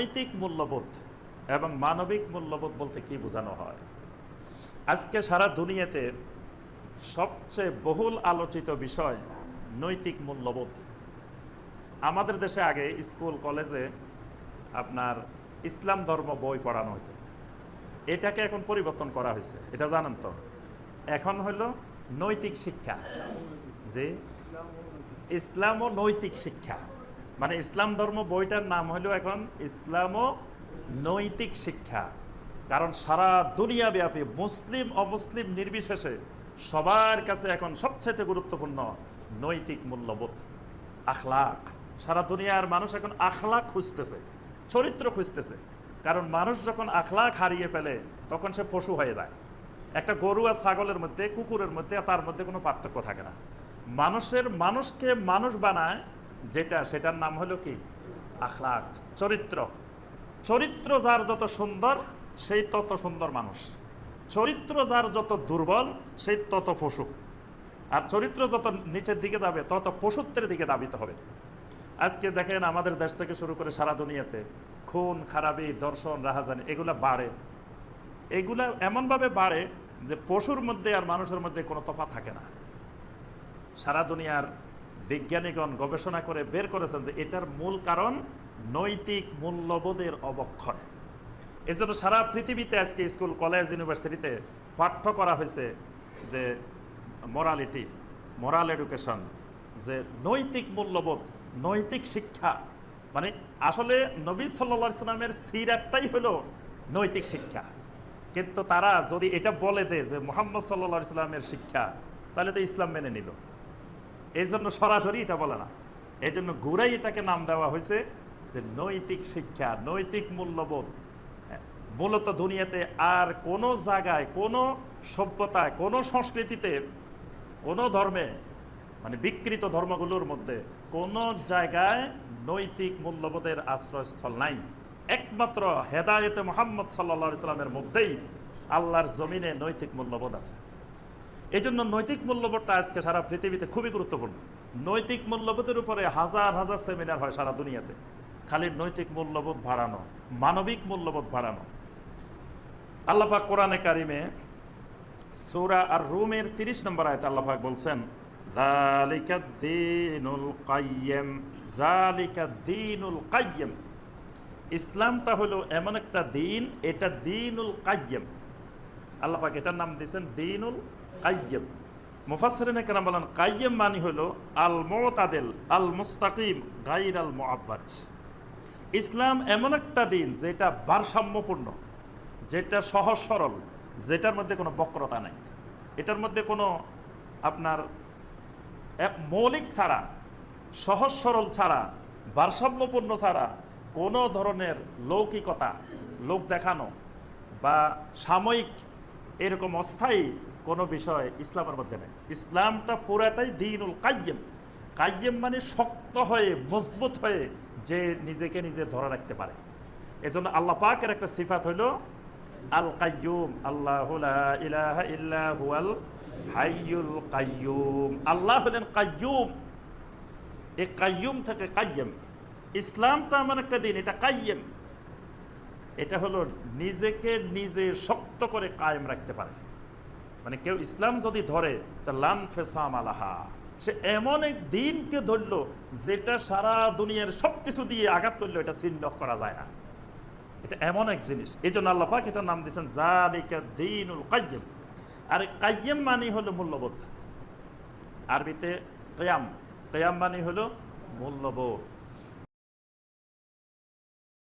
নৈতিক মূল্যবোধ এবং মানবিক মূল্যবোধ বলতে কি বোঝানো হয়? আজকে সারা দুনিয়াতে সবচেয়ে বহুল আলোচিত বিষয় নৈতিক মূল্যবোধ। আমাদের দেশে আগে স্কুল, কলেজে আপনার ইসলাম ধর্ম বই পড়ানো হতো এটাকে এখন পরিবর্তন করা হয়েছে এটা জানেন তো? এখন হলো নৈতিক শিক্ষা। যে ইসলাম ও নৈতিক শিক্ষা। মানে ইসলাম ধর্ম বইটার নাম হলো এখন ইসলাম ও নৈতিক শিক্ষা। কারণ সারা দুনিয়াব্যাপী মুসলিম অমুসলিম নির্বিশেষে সবার কাছে এখন সবচেয়ে গুরুত্বপূর্ণ নৈতিক মূল্যবোধ, আখলাক। সারা দুনিয়ার মানুষ এখন আখলাক খুঁজতেছে, চরিত্র খুঁজতেছে। কারণ মানুষ যখন আখলাক হারিয়ে ফেলে, তখন সে পশু হয়ে যায়। একটা গরু আর ছাগলের মধ্যে, কুকুরের মধ্যে, তার মধ্যে কোনো পার্থক্য থাকে না। মানুষের মানুষকে মানুষ বানায় যেটা, সেটার নাম হলো কি? আখলাক, চরিত্র। চরিত্র যার যত সুন্দর সেই তত সুন্দর মানুষ। চরিত্র যার যত দুর্বল সেই তত পশু। আর চরিত্র যত নিচের দিকে যাবে, তত পশুত্বের দিকে দাবিতে হবে। আজকে দেখেন আমাদের দেশ থেকে শুরু করে সারা দুনিয়াতে খুন, খারাপি দর্শন রাহাজানি, এগুলা বাড়ে। এগুলা এমনভাবে বাড়ে যে পশুর মধ্যে আর মানুষের মধ্যে কোনো তফাৎ থাকে না। সারা দুনিয়ার বিজ্ঞানীগণ গবেষণা করে বের করেছেন যে এটার মূল কারণ নৈতিক মূল্যবোধের অবক্ষয়। এজন্য সারা পৃথিবীতে আজকে স্কুল, কলেজ, ইউনিভার্সিটিতে পাঠ্য করা হয়েছে যে মোরালিটি মোরাল এডুকেশন যে নৈতিক মূল্যবোধ, নৈতিক শিক্ষা। মানে আসলে নবী সাল্লা সাল্লামের সিরাটটাই হলো নৈতিক শিক্ষা। কিন্তু তারা যদি এটা বলে দেয় যে মোহাম্মদ সাল্লা সাল্লামের শিক্ষা, তাহলে তো ইসলাম মেনে নিল। এই জন্য সরাসরি এটা বলে না। এই জন্য ঘুরাই এটাকে নাম দেওয়া হয়েছে যে নৈতিক শিক্ষা, নৈতিক মূল্যবোধ। মূলত দুনিয়াতে আর কোনো জায়গায়, কোনো সভ্যতায়, কোনো সংস্কৃতিতে, কোনো ধর্মে মানে বিকৃত ধর্মগুলোর মধ্যে কোনো জায়গায় নৈতিক মূল্যবোধের আশ্রয়স্থল নাই। একমাত্র হেদায়েতে মোহাম্মদ সাল্লা সাল্লামের মধ্যেই আল্লাহর জমিনে নৈতিক মূল্যবোধ আছে। এই জন্য নৈতিক মূল্যবোধটা আজকে সারা পৃথিবীতে খুবই গুরুত্বপূর্ণ। নৈতিক মূল্যবোধের উপরে হাজার হাজার সেমিনার হয় সারা দুনিয়াতে। খালি নৈতিক মূল্যবোধ বাড়ানো, মানবিক মূল্যবোধ বাড়ানো। আল্লাপাক কোরআনে কারিমে সৌরা আর রুমের তিরিশ নম্বর আয়তে আল্লাপাক বলছেন ইসলামটা হলো এমন একটা দিন, এটা দিনুল কাইয়েম আল্লাপাক এটার নাম দিয়েছেন দিনুল কাইয়েম মুফাসরিনে কেন বলেন কাইয়েম মানি হলো আল মোতাদেল আল মুস্তাকিম গাইর আল মোয়াব্বাজ ইসলাম এমন একটা দিন যেটা ভারসাম্যপূর্ণ, যেটা সহজ সরল যেটার মধ্যে কোনো বক্রতা নাই। এটার মধ্যে কোনো আপনার এক মৌলিক ছাড়া সহজ সরল ছাড়া, ভারসাম্যপূর্ণ ছাড়া কোনো ধরনের লৌকিকতা, লোক দেখানো বা সাময়িক এরকম অস্থায়ী কোনো বিষয় ইসলামের মধ্যে নেই। ইসলামটা পুরাটাই দিনুল কাইয়েম কাইয়েম মানে শক্ত হয়ে, মজবুত হয়ে যে নিজেকে নিজে ধরে রাখতে পারে। এজন্য আল্লাহ পাকের একটা সিফাত হইল আল কাইয়ুম আল্লাহ কাইয়ুম আল্লাহ হলেন কাইয়ুম এই কাইয়ুম থেকে কাইয়েম ইসলামটা এমন একটা দিন, এটা কাইয়েম এটা হলো নিজেকে নিজে শক্ত করে কায়েম রাখতে পারে। মানে কেউ ইসলাম যদি ধরে, তা লান ফেসাম আলাহা। সে এমন এক দিনকে ধরল, যেটা সারা দুনিয়ার সব কিছু দিয়ে আঘাত করল, এটা ছিন্ন করা যায় না। এটা এমন এক জিনিস। এই জন্য আল্লাহ পাক এটার নাম দিয়েছেন জালিকা দিনুল কাইয়েম আর কাইয়েম মানে হলো মূল্যবোধ। আরবিতে কেয়াম। কেয়াম মানে হলো মূল্যবোধ।